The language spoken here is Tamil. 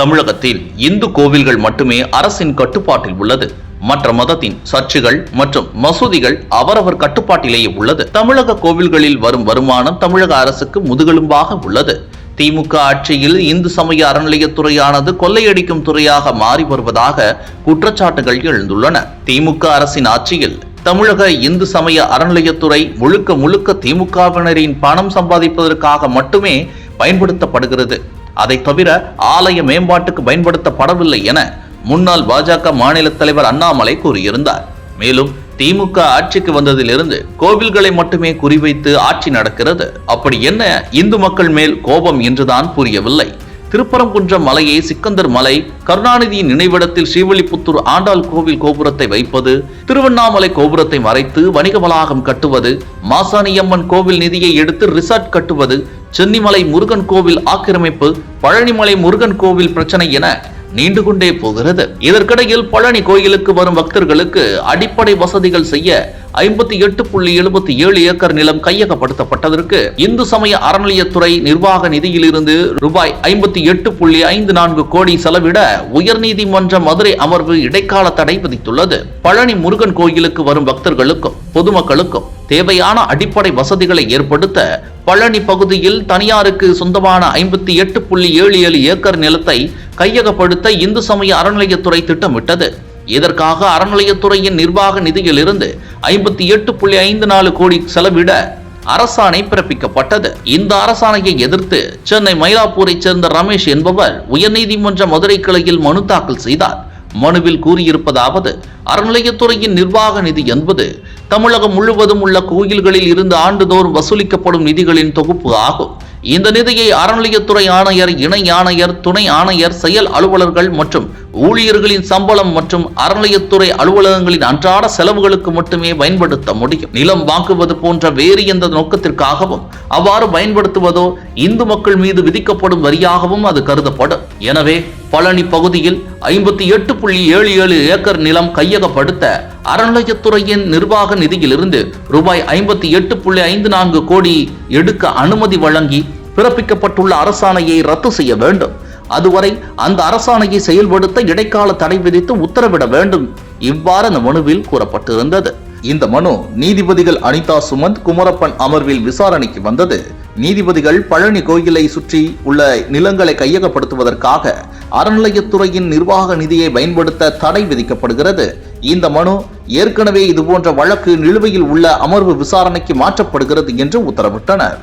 தமிழகத்தில் இந்து கோவில்கள் மட்டுமே அரசின் கட்டுப்பாட்டில் உள்ளது. மற்ற மதத்தின் சர்ச்சுகள் மற்றும் மசூதிகள் அவரவர் கட்டுப்பாட்டிலேயே உள்ளது. தமிழக கோவில்களில் வரும் வருமானம் தமிழக அரசுக்கு முதுகெலும்பாக உள்ளது. திமுக ஆட்சியில் இந்து சமய அறநிலையத்துறையானது கொள்ளையடிக்கும் துறையாக மாறி வருவதாக குற்றச்சாட்டுகள் எழுந்துள்ளன. திமுக அரசின் ஆட்சியில் தமிழக இந்து சமய அறநிலையத்துறை முழுக்க முழுக்க திமுகவினரின் பணம் சம்பாதிப்பதற்காக மட்டுமே பயன்படுத்தப்படுகிறது. அதை தவிர ஆலய மேம்பாட்டுக்கு பயன்படுத்தப்படவில்லை என முன்னாள் பாஜக மாநில தலைவர் அண்ணாமலை கூறியிருந்தார். மேலும் திமுக ஆட்சிக்கு வந்ததிலிருந்து கோவில்களை மட்டுமே குறிவைத்து ஆட்சி நடக்கிறது. அப்படி என்ன இந்து மக்கள் மேல் கோபம் என்றுதான் புரியவில்லை. திருப்பரங்குன்றம் மலையை சிக்கந்தர் மலை கருணாநிதியின் நினைவிடத்தில் ஸ்ரீவில்லிபுத்தூர் ஆண்டாள் கோவில் கோபுரத்தை வைப்பது திருவண்ணாமலை கோபுரத்தை மறைத்து வணிக வளாகம் கட்டுவது மாசாணியம்மன் கோவில் நிதியை எடுத்து ரிசார்ட் கட்டுவது சென்னிமலை முருகன் கோவில் ஆக்கிரமிப்பு பழனிமலை முருகன் கோவில் பிரச்சனை என நீண்டு கொண்டே போகிறது. இதற்கிடையில் பழனி கோயிலுக்கு வரும் பக்தர்களுக்கு அடிப்படை வசதிகள் செய்ய ஐம்பத்தி எட்டு புள்ளி எழுபத்தி ஏழு ஏக்கர் நிலம் கையகப்படுத்தப்பட்டதற்கு இந்து சமய அறநிலையத்துறை நிர்வாக நிதியிலிருந்து ரூபாய் ஐம்பத்தி எட்டு புள்ளி ஐந்து நான்கு கோடி செலவிட உயர்நீதிமன்ற மதுரை அமர்வு இடைக்கால தடை விதித்துள்ளது. பழனி முருகன் கோயிலுக்கு வரும் பக்தர்களுக்கும் பொதுமக்களுக்கும் தேவையான அடிப்படை வசதிகளை ஏற்படுத்த பழனி பகுதியில் தனியாருக்கு சொந்தமான ஐம்பத்தி எட்டு புள்ளி ஏழு ஏழு ஏக்கர் நிலத்தை கையகப்படுத்த இந்து சமய அறநிலையத்துறை திட்டமிட்டது. இதற்காக அறநிலையத்துறையின் நிர்வாக நிதியிலிருந்து ஐம்பத்தி எட்டு புள்ளி ஐந்து நாலு கோடி செலவிட அரசாணை பிறப்பிக்கப்பட்டது. இந்த அரசாணையை எதிர்த்து சென்னை மயிலாப்பூரைச் சேர்ந்த ரமேஷ் என்பவர் உயர்நீதிமன்ற மதுரை கிளையில் மனு தாக்கல் செய்தார். மனுவில் கூறியிருப்பதாவது அறநிலையத்துறையின் நிர்வாக நிதி என்பது தமிழகம் முழுவதும் உள்ள கோயில்களில் இருந்து ஆண்டுதோறும் வசூலிக்கப்படும் நிதிகளின் தொகுப்பு ஆகும். இந்த நிதியை அறநிலையத்துறை ஆணையர் இணை ஆணையர் துணை ஆணையர் செயல் அலுவலர்கள் மற்றும் ஊழியர்களின் சம்பளம் மற்றும் அறநிலையத்துறை அலுவலகங்களின் அன்றாட செலவுகளுக்கு மட்டுமே பயன்படுத்த முடியும். நிலம் வாங்குவது போன்ற வேறு எந்த நோக்கத்திற்காகவும் அவ்வாறு பயன்படுத்துவதோ இந்து மக்கள் மீது விதிக்கப்படும் வரியாகவும் அது கருதப்படும். எனவே பழனி பகுதியில் ஐம்பத்தி எட்டு புள்ளி ஏழு ஏழு ஏக்கர் நிலம் கையகப்படுத்த அறநிலையத்துறையின் நிர்வாக நிதியிலிருந்து ரூபாய் ஐம்பத்தி எட்டு புள்ளி ஐந்து நான்கு கோடி எடுக்க அனுமதி வழங்கி பிறப்பிக்கப்பட்டுள்ள அரசாணையை ரத்து செய்ய வேண்டும். அதுவரை அந்த அரசாணையை செயல்படுத்த இடைக்கால தடை விதித்து உத்தரவிட வேண்டும். இவ்வாறு அந்த மனுவில் கூறப்பட்டிருந்தது. இந்த மனு நீதிபதிகள் அனிதா சுமந்த் குமரப்பன் அமர்வில் விசாரணைக்கு வந்தது. நீதிபதிகள் பழனி கோயிலை சுற்றி உள்ள நிலங்களை கையகப்படுத்துவதற்காக அறநிலையத்துறையின் நிர்வாக நிதியை பயன்படுத்த தடை விதிக்கப்படுகிறது. இந்த மனு ஏற்கனவே இதுபோன்ற வழக்கு நிலுவையில் உள்ள அமர்வு விசாரணைக்கு மாற்றப்படுகிறது என்று உத்தரவிட்டனர்.